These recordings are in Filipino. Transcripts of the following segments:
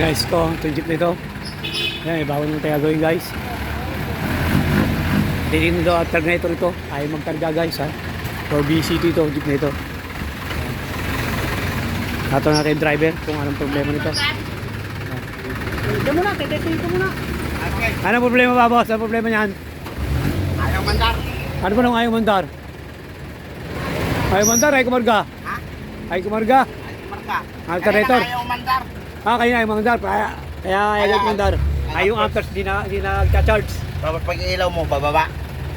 guys, ito, itong jeep nito. Yan, ibawan mo tayo gawin guys. Hindi daw alternator ito. Ayaw magkarga guys ha. For BCT ito, jeep nito. Ato natin yung driver kung anong problema nito. Ito muna, tetesin ko muna. Anong problema ba boss? Anong problema niyan? Ayaw mandar. Ano ba nung ayaw mandar? Ayaw mandar, ayaw kumarga. Ha? Ayaw kumarga. Marka. Alternator. Kaya na Ayaw mandar. Ah, kaya ayaw mandar. Kaya, kaya ayaw mandar. Ay, yung amperes di na, di na charge Tapos pag ilaw mo, bababa.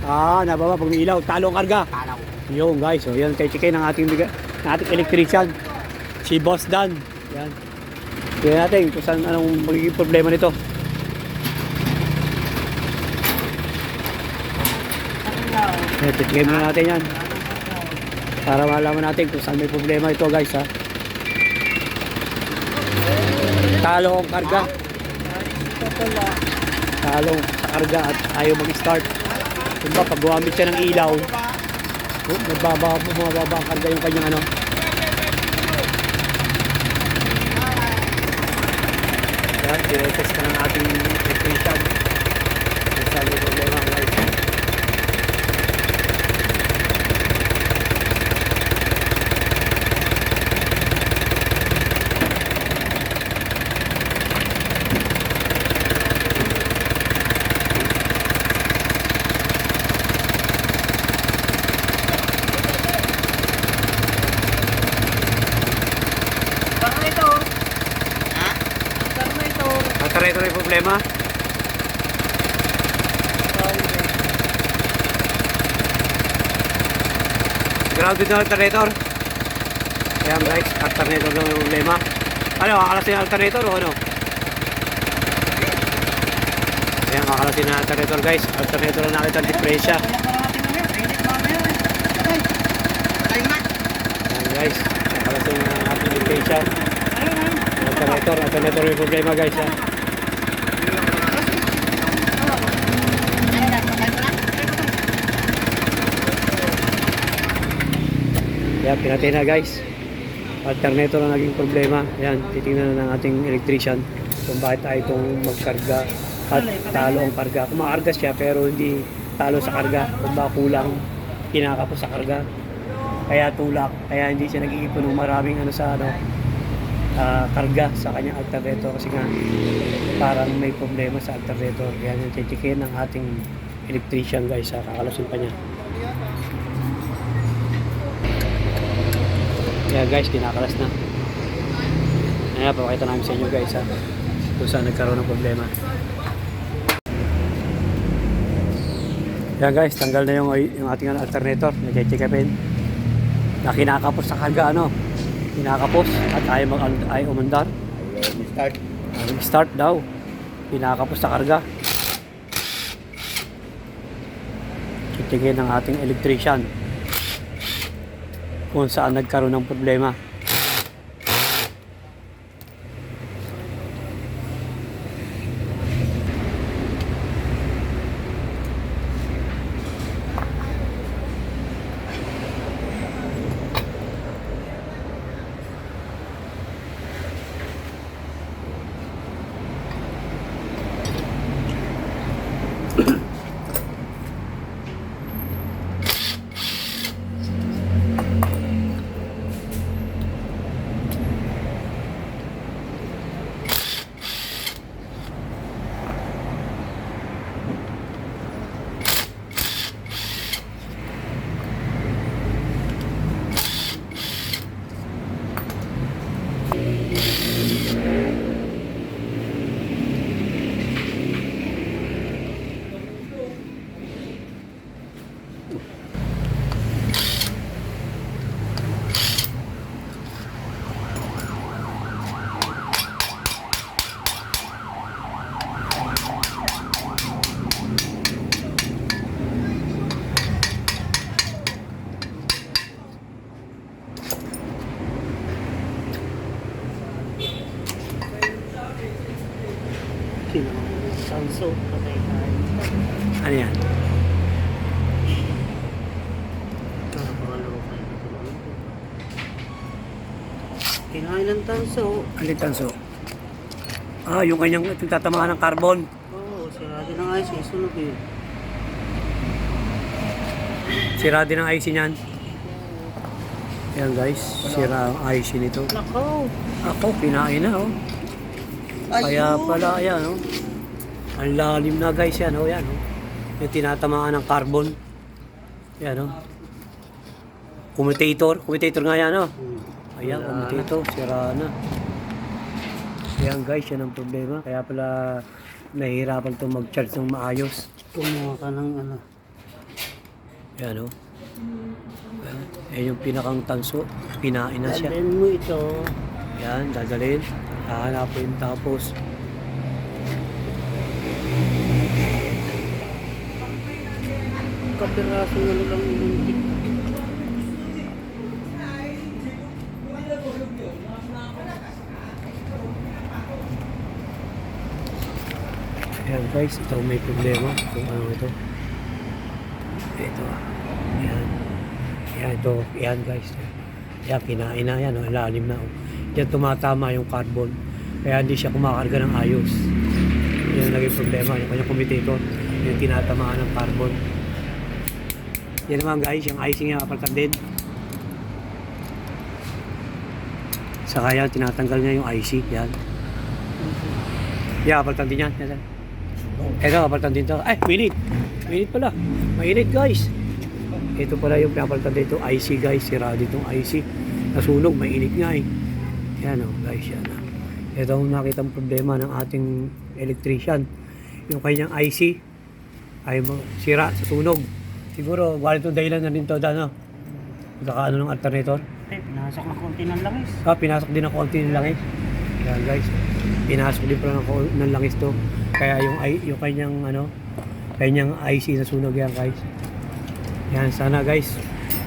Ah, nababa pag ilaw, talo ang karga. Kalaw. Yung guys, so yan kay Chike ng ating ng ating electrician. Si Boss Dan. Yan. Tingnan natin kung saan anong magiging problema nito. Eh, titignan muna natin yan. Para malaman natin kung saan may problema ito guys ha. Talo ang karga. Talo sa karga at ayaw mag-start. Diba, pag gumamit siya ng ilaw, oh, nagbaba, bumababa ang karga yung kanyang ano. Yan, tinetest ka ng ating electrician. Kung saan may problema guys. Alternator. Ha? Alternator. Yung problema. Grounded na alternator. Ayan guys, alternator na yung problema. Ano, kakalasin yung alternator o ano? Ayan, kakalasin na alternator guys. Alternator na nakita ang na. Ayan guys, kakalasin na ating diferensya. Alternator, alternator yung problema guys. Ha? Yan, pinatay na guys. Alternator ang naging problema. Yan, titingnan na ng ating electrician kung bakit tayo itong magkarga at talo ang karga. Kumakarga siya pero hindi talo sa karga. Kung ba kulang kinakapos sa karga. Kaya tulak. Kaya hindi siya nag-iipon ng maraming ano sa ano ah, karga sa kanyang alternator kasi nga parang may problema sa alternator. Kaya yung chichikin ng ating electrician guys. sa kakalasin pa niya. Kaya guys, kinakalas na. Ayan, papakita namin sa inyo guys ha. Kung saan nagkaroon ng problema. Yan guys, tanggal na yung, yung ating ano, alternator. Nag-check upin. Na kinakapos sa karga ano. Kinakapos at ayaw, mag, ayaw umandar. Ayaw start. Ayaw start daw. Kinakapos sa karga. Titingin ng ating electrician kung saan nagkaroon ng problema. Sanso, patay tayo. Ano yan? Kinain ng tanso. Alin tanso? Ah, yung kanyang tatamaan ng carbon. Oo, sira din ang IC, sunog eh. Sira din ang IC niyan. Yan guys, sira ang IC nito. Nako! Ako, kinain na oh. Kaya pala, yan oh. Ang lalim na guys yan oh, yan oh. Yung tinatamaan ng carbon. Yan oh. Commutator, commutator nga yan oh. Ayan, commutator, sira na. Ayan guys, yan ang problema. Kaya pala nahihirapan itong mag-charge ng maayos. Kumuha ka ng ano. Yan oh. Ayan, Ayan yung pinakang tanso. Pinain na siya. Dalhin mo ito. Yan, dadalhin. Hahanapin tapos Kapiraso na lang yung Ayan guys, ito may problema kung ano ito. Ito. Ayan. Ayan ito. Ayan guys. Ayan, kinain na yan. Oh, lalim na. Oh. Diyan tumatama yung carbon. Kaya hindi siya kumakarga ng ayos. Yan ang naging problema. Yung kanyang commutator. Yung tinatamaan ng carbon. Yan naman guys, yung icing niya kapalitan din. Saka yan, tinatanggal niya yung IC. Yan. Yeah, kapalitan din yan. Yan. Ito, kapalitan din to. Ay, minute. Minute pala. Mainit guys. Ito pala yung pinapalitan dito. IC guys. Sira dito yung IC. Nasunog. Mainit nga eh. Yan o guys. Yan o. Ito ang nakitang problema ng ating electrician. Yung kanyang IC ay sira sa sunog. Siguro, walito dahilan na rin to dano. Magkakaano ng alternator. Eh, pinasok na konti ng langis. Ah, pinasok din ng konti ng langis. Yan guys. Pinasok din pala ng, ng langis to. Kaya yung, yung kanyang ano, kanyang IC na sunog yan guys. Yan, sana guys,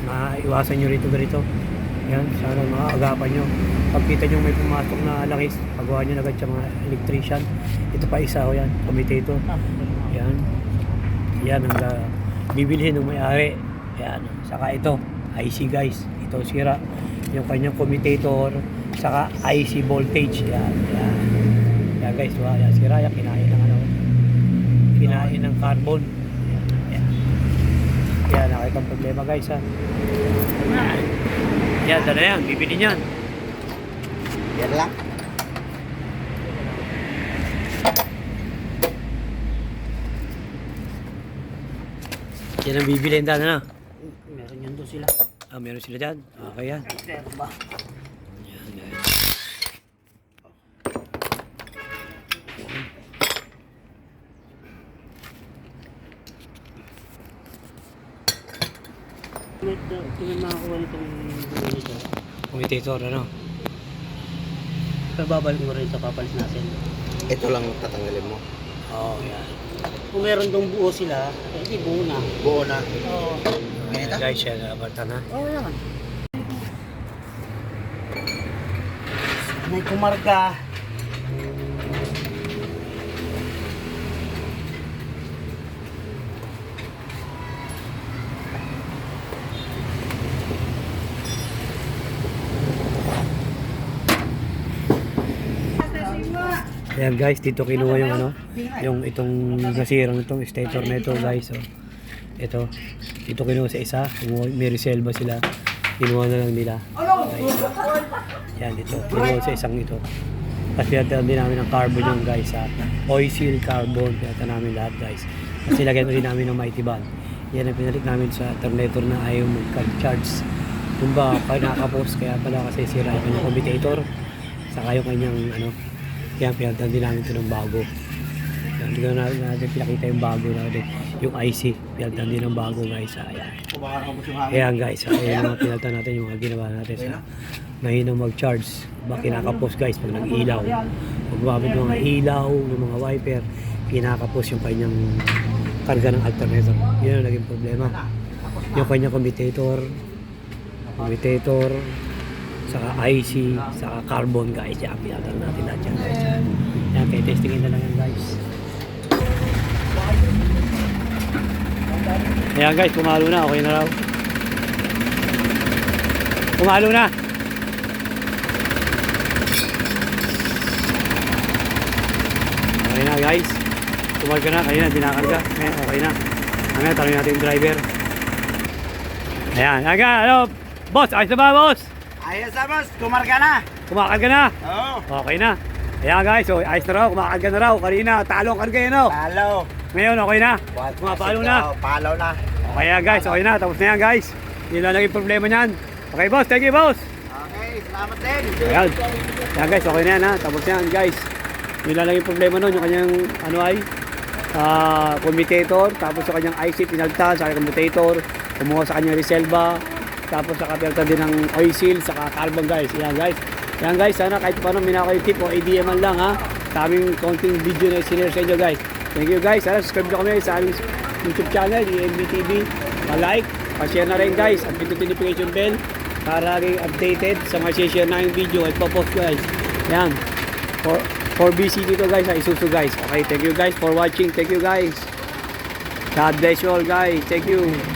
maiwasan nyo rito ganito. Yan, sana maaagapan nyo. Pagkita nyo may pumasok na langis, pagawa nyo agad sa mga electrician. Ito pa isa o yan, commutator. Yan. Yan ang bibilhin ng may-ari. Yan. Saka ito, IC guys. Ito sira. Yung kanyang commutator, saka IC voltage. Yan. Yan. Yan guys, wala. Yan sira. Yan, kinain ng ano. Kinain ng carbon. Yan. Yan. Yan, nakita ang problema guys ha. Yan, dala yan. Bibili niyan. Yan lang. Yan ang bibili na na. Meron yun doon sila. Ah, meron sila dyan. Okay yan. Pero ba? Yan guys. May may makakuha nitong ano nito. Commutator, ano? Pero babalik mo rin sa papalis natin. Ito lang tatanggalin mo. Oo, oh, yan. Kung meron dong buo sila, eh di buo na. Buo na. Oo. Ganito? Guys, yan, nabatan na. Oo yan. May kumarga. Ayan guys, dito kinuha yung ano, yung itong nasirang itong stator na ito guys. So, ito, dito kinuha sa isa, may reserva sila, kinuha na lang nila. Guys. Yan, ito, kinuha sa isang ito. Tapos pinatan din namin ng carbon yung guys ha. Oil seal carbon, pinatan namin lahat guys. Kasi lagyan ulit namin ng mighty band. Yan ang pinalik namin sa alternator na ayaw mag-charge. Kung ba, nakakapos, kaya pala kasi sira yung commutator. Saka yung kanyang ano, kaya pinalitan din namin ito ng bago. Hindi ko na natin pinakita yung bago natin. Yung IC, pinalitan din ng bago guys. Ayan. Ayan guys, ayan yung mga pinalitan natin, yung mga ginawa natin sa mahinang mag-charge. Ba kinakapos guys pag nag-ilaw. Pag gumamit ng mga ilaw, ng mga wiper, kinakapos yung kanyang karga ng alternator. Yun ang naging problema. Yung kanyang commutator, commutator, saka IC, saka carbon guys. Yan, pinatang natin lahat yan guys. Yan, kaya testingin na lang yan guys. Ayan guys, pumalo na. Okay na raw. Pumalo na. Okay na guys. Tumarga na. Kanina dinakarga. Ngayon okay na. Ngayon tanongin natin yung driver. Ayan. Aga, ano? Boss, ayos na ba boss? Ayos na boss, kumarga na. Kumakarga na. Oo. Okay na. Ayan guys, so ayos na raw. Kumakarga na raw. Kanina, talo ang karga yun oh. Palo. Ngayon okay na. Pumapalo na. Palo na. Okay na guys, okay na. Tapos na yan guys. Yun lang naging problema niyan. Okay boss, thank you boss. Okay, salamat din. Ayan. Ayan guys, okay na yan ha. Tapos na yan guys. Yun lang naging problema nun. Yung kanyang ano ay ah commutator. Tapos sa kanyang IC pinagta sa kanyang commutator. Kumuha sa kanyang reselva. Tapos sa kapilta din ng oil seal. Saka carbon guys. Ayan guys. Ayan guys, sana kahit paano minako yung tip o ADM man lang ha. Sa aming konting video na sinare sa inyo guys. Thank you guys. Sana subscribe nyo kami sa aming YouTube channel, EMB TV. Pa-like, pa-share na rin guys. At pindutin notification bell para laging updated sa mga share na yung video at popost guys. Yan. For, for busy dito guys, sa Isuzu guys. Okay, thank you guys for watching. Thank you guys. God bless you all guys. Thank you.